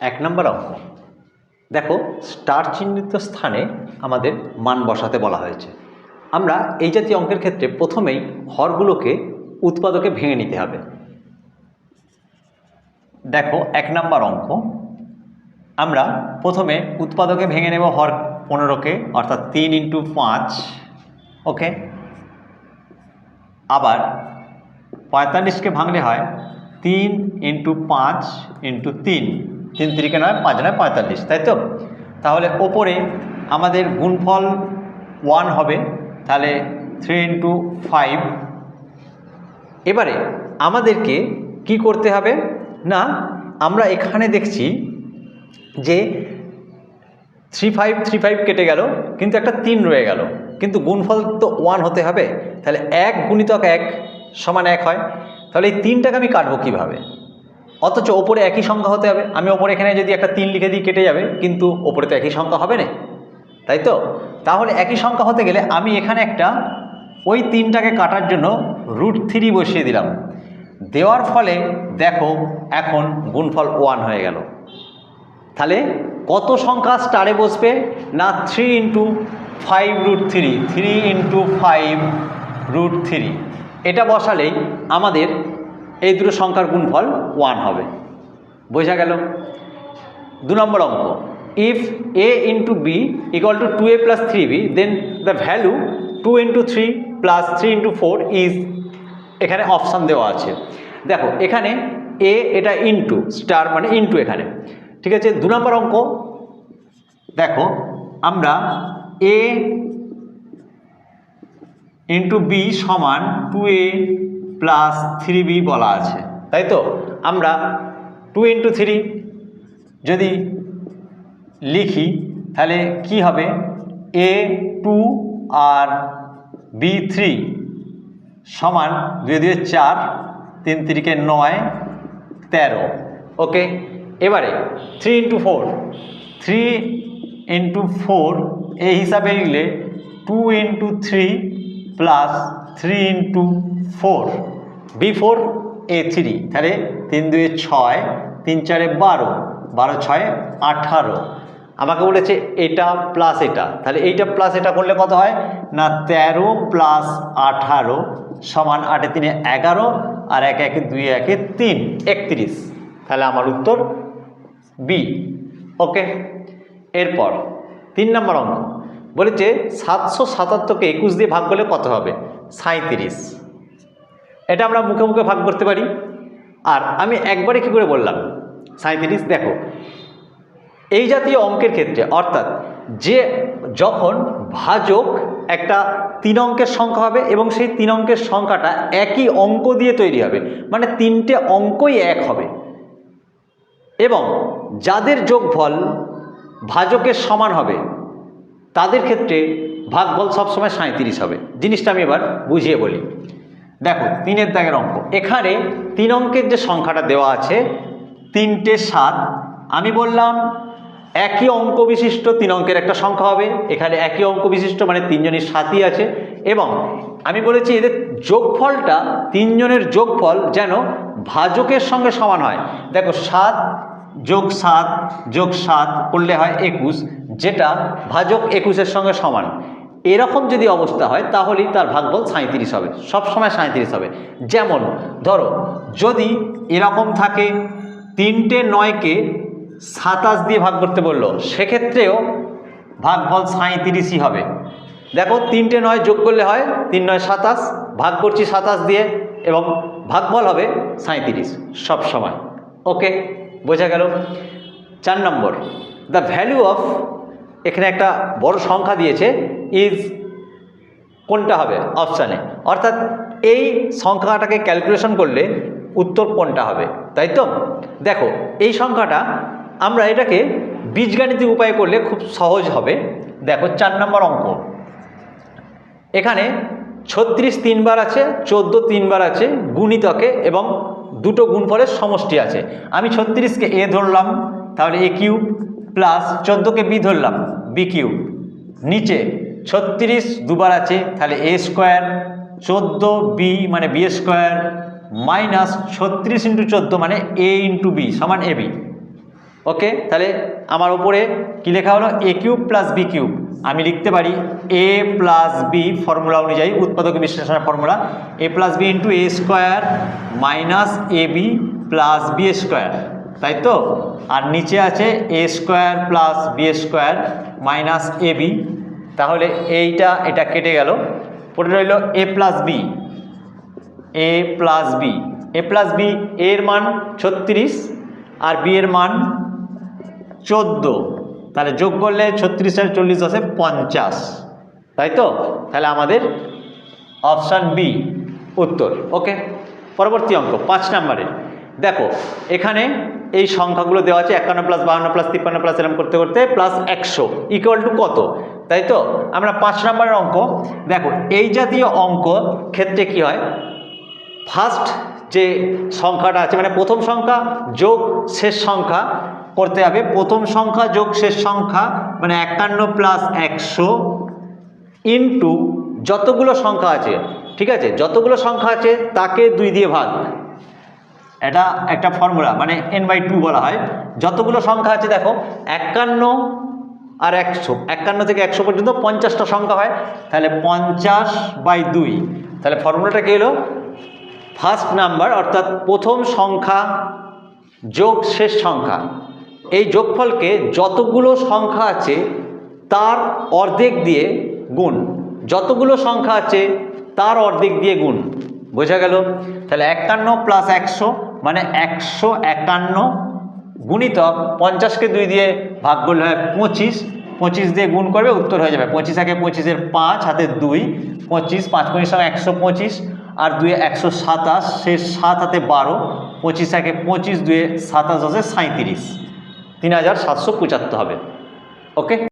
এক নম্বর অঙ্ক দেখো, স্টার চিহ্নিত স্থানে আমাদের মান বসাতে বলা হয়েছে। আমরা এই জাতীয় অঙ্কের ক্ষেত্রে প্রথমেই হরগুলোকে, উৎপাদকে ভেঙে নিতে হবে। দেখো, এক নম্বর অঙ্ক। আমরা প্রথমে উৎপাদকে ভেঙে নেব হর পনেরোকে, অর্থাৎ তিন ইন্টু পাঁচ, ওকে? আবার পঁয়তাল্লিশকে ভাঙলে হয় তিন ইন্টু পাঁচ ইন্টু তিন। তিন তিরিকে নয়, পাঁচ নয়, পঁয়তাল্লিশ, তাই তো? তাহলে ওপরে আমাদের গুণফল ওয়ান হবে, তাহলে থ্রি ইন্টু ফাইভ এবারে আমাদেরকে কি করতে হবে? না, আমরা এখানে দেখছি যে থ্রি ফাইভ থ্রি ফাইভ কেটে গেল, কিন্তু একটা তিন রয়ে গেল। কিন্তু গুণফল তো ওয়ান হতে হবে। তাহলে এক গুণিতক এক সমান এক হয়। তাহলে এই তিনটাকে আমি কাটবো কীভাবে? অথচ ওপরে একই সংখ্যা হতে হবে। আমি ওপরে এখানে যদি একটা তিন লিখে দিই, কেটে যাবে। কিন্তু ওপরে তো একই সংখ্যা হবে না। তাই তো? তাহলে একই সংখ্যা হতে গেলে আমি এখানে একটা ওই তিনটাকে কাটার জন্য রুট থ্রি বসিয়ে দিলাম। দেওয়ার ফলে দেখো, এখন গুণফল ওয়ান হয়ে গেল। তাহলে কত সংখ্যা স্টারে বসবে? না three into five root three three into five root three এটা বসালেই আমাদের এই দুটো সংখ্যার গুণফল ওয়ান হবে। বোঝা গেল? দু নম্বর অঙ্ক। If A into B equal to two A plus three B then the value two into three plus three into four is এখানে অপশান দেওয়া আছে। দেখো, এখানে এ এটা ইন্টু স্টার মানে ইন্টু এখানে। ঠিক আছে? দু নম্বর অঙ্ক। দেখো, আমরা এ ইন্টু বি সমান two A plus three B বলা আছে, তাই তো? আমরা টু ইন্টু থ্রি যদি লিখি, তাহলে কি হবে? এ টু আর বি থ্রি সমান দুই দুই চার, তিন তিরিকে নয়, তেরো। ওকে এবারে three into four three into four এই হিসাবে লিখলে two into three plus three into four B four A three তাহলে তিন দুয়ে ছয়, তিন চারে বারো বারো ছয় আঠারো। আমাকে বলেছে এটা প্লাস এটা। তাহলে এইটা প্লাস এটা করলে কত হয়? না, তেরো প্লাস আঠারো সমান আটে তিনে এগারো, আর এক একে দুই একে তিন, একত্রিশ। তাহলে আমার উত্তর বি ওকে এরপর, তিন নম্বর অঙ্ক। বলেছে সাতশো সাতাত্তরকে একুশ দিয়ে ভাগ করলে কত হবে? সাঁত্রিশ এটা আমরা মুখে মুখে ভাগ করতে পারি। আর আমি একবারে কি করে বললাম? সাঁত্রিশ দেখো, এই জাতীয় অঙ্কের ক্ষেত্রে, অর্থাৎ যে যখন ভাজক একটা তিন অঙ্কের সংখ্যা হবে এবং সেই তিন অঙ্কের সংখ্যাটা একই অঙ্ক দিয়ে তৈরি হবে মানে তিনটে অঙ্কই এক হবে। এবং যাদের যোগফল ভাজকের সমান হবে তাদের ক্ষেত্রে ভাগফল সবসময় সাঁত্রিশ হবে। জিনিসটা আমি এবার বুঝিয়ে বলি। দেখো, তিনের দাগের অঙ্ক। এখানে তিন অঙ্কের যে সংখ্যাটা দেওয়া আছে, তিনটে সাত, আমি বললাম একই অঙ্ক বিশিষ্ট তিন অঙ্কের একটা সংখ্যা হবে। এখানে একই অঙ্ক বিশিষ্ট মানে তিনজনের সাতই আছে। এবং আমি বলেছি এদের যোগফলটা, তিনজনের যোগফল যেন ভাজকের সঙ্গে সমান হয়। দেখো, সাত যোগ সাত যোগ সাত করলে হয় একুশ। যেটা ভাজক একুশের সঙ্গে সমান। এরকম যদি অবস্থা হয়, তাহলেই তার ভাগফল সাঁত্রিশ হবে। সবসময় সাঁত্রিশ হবে। যেমন, ধরো, যদি এরকম থাকে, তিনটে নয়কে সাতাশ দিয়ে ভাগ করতে বলল, সেক্ষেত্রেও ভাগফল সাঁত্রিশই হবে। দেখো, তিনটে নয় যোগ করলে হয়, তিন নয় সাতাশ, ভাগ করছি সাতাশ দিয়ে, এবং ভাগফল হবে সাঁত্রিশ সব সময় ওকে, বোঝা গেল? চার নম্বর দ্য ভ্যালু অফ এখানে একটা বড় সংখ্যা দিয়েছে ইজ কোনটা হবে? অপশানে অর্থাৎ এই সংখ্যাটাকে ক্যালকুলেশন করলে উত্তর কোনটা হবে, তাই তো? দেখো, এই সংখ্যাটা আমরা এটাকে বীজগাণিতিক উপায় করলে খুব সহজ হবে। দেখো, চার নম্বর অঙ্ক। এখানে ছত্রিশ তিনবার আছে, চোদ্দ তিনবার আছে, গুণিতকে এবং দুটো গুণফলের সমষ্টি আছে। আমি ছত্রিশকে এ ধরলাম, তাহলে এ কিউব প্লাস চোদ্দোকে বি ধরলাম। বি কিউব নিচে ছত্রিশ দুবার আছে, তাহলে এ স্কোয়ার চোদ্দ বি মানে বি স্কোয়ার মাইনাস ছত্রিশ ইন্টু চোদ্দ মানে এ ইন্টু বি সমান এ বি ওকে তাহলে আমার উপরে কি লেখা হলো? A cube plus B cube আমি লিখতে পারি এ প্লাস বি ফর্মুলা অনুযায়ী, উৎপাদক বিশ্লেষণের formula A plus B into A square minus A B plus B square তাই তো? আর নিচে আছে A square plus B square minus A B তাহলে এইটা, এটা কেটে গেল। পড়ে রইল A plus B A plus B A plus B এর মান ছত্রিশ আর বি এর মান চোদ্দ। তাহলে যোগ করলে ছত্রিশ আর চল্লিশ দশে পঞ্চাশ। তাই তো? তাহলে আমাদের অপশান বি উত্তর। ওকে পরবর্তী অঙ্ক, পাঁচ নম্বরে। দেখো, এখানে এই সংখ্যাগুলো দেওয়া আছে একান্ন প্লাস বাহান্ন প্লাস তিপ্পান্ন প্লাস এরম করতে করতে প্লাস একশো ইকুয়াল টু কত? তাই তো? আমরা পাঁচ নম্বরের অঙ্ক, দেখো, এই জাতীয় অঙ্ক ক্ষেত্রে কি হয়? ফার্স্ট যে সংখ্যাটা আছে মানে প্রথম সংখ্যা যোগ শেষ সংখ্যা করতে হবে। প্রথম সংখ্যা যোগ শেষ সংখ্যা মানে একান্ন প্লাস একশো ইন্টু যতগুলো সংখ্যা আছে, ঠিক আছে? যতগুলো সংখ্যা আছে, তাকে দুই দিয়ে ভাগ। এটা একটা ফর্মুলা মানে এন বাই টু বলা হয়। যতগুলো সংখ্যা আছে, দেখো, একান্ন আর একশো। একান্ন থেকে একশো পর্যন্ত পঞ্চাশটা সংখ্যা হয়। তাহলে পঞ্চাশ বাই দুই। তাহলে ফর্মুলাটা কি হলো? ফার্স্ট নাম্বার অর্থাৎ প্রথম সংখ্যা, যোগ শেষ সংখ্যা। এই যোগফলকে যতগুলো সংখ্যা আছে, তার অর্ধেক দিয়ে গুণ। যতগুলো সংখ্যা আছে, তার অর্ধেক দিয়ে গুণ। বোঝা গেল? তাহলে একান্ন প্লাস একশো মানে একশো একান্ন গুণিতক পঞ্চাশকে দুই দিয়ে ভাগ করলে হয় পঁচিশ। পঁচিশ দিয়ে গুণ করবে, উত্তর হয়ে যাবে। পঁচিশ একে পঁচিশের পাঁচ, হাতে দুই। পঁচিশ, পাঁচ পঁচিশ সঙ্গে একশো পঁচিশ। আর দুই একশো সাতাশ, সে সাত হাতে বারো। পঁচিশ একে পঁচিশ, দুয়ে সাতাশ দশে সাঁত্রিশ তিন হাজার সাতশো পঁচাত্তর হবে। ওকে?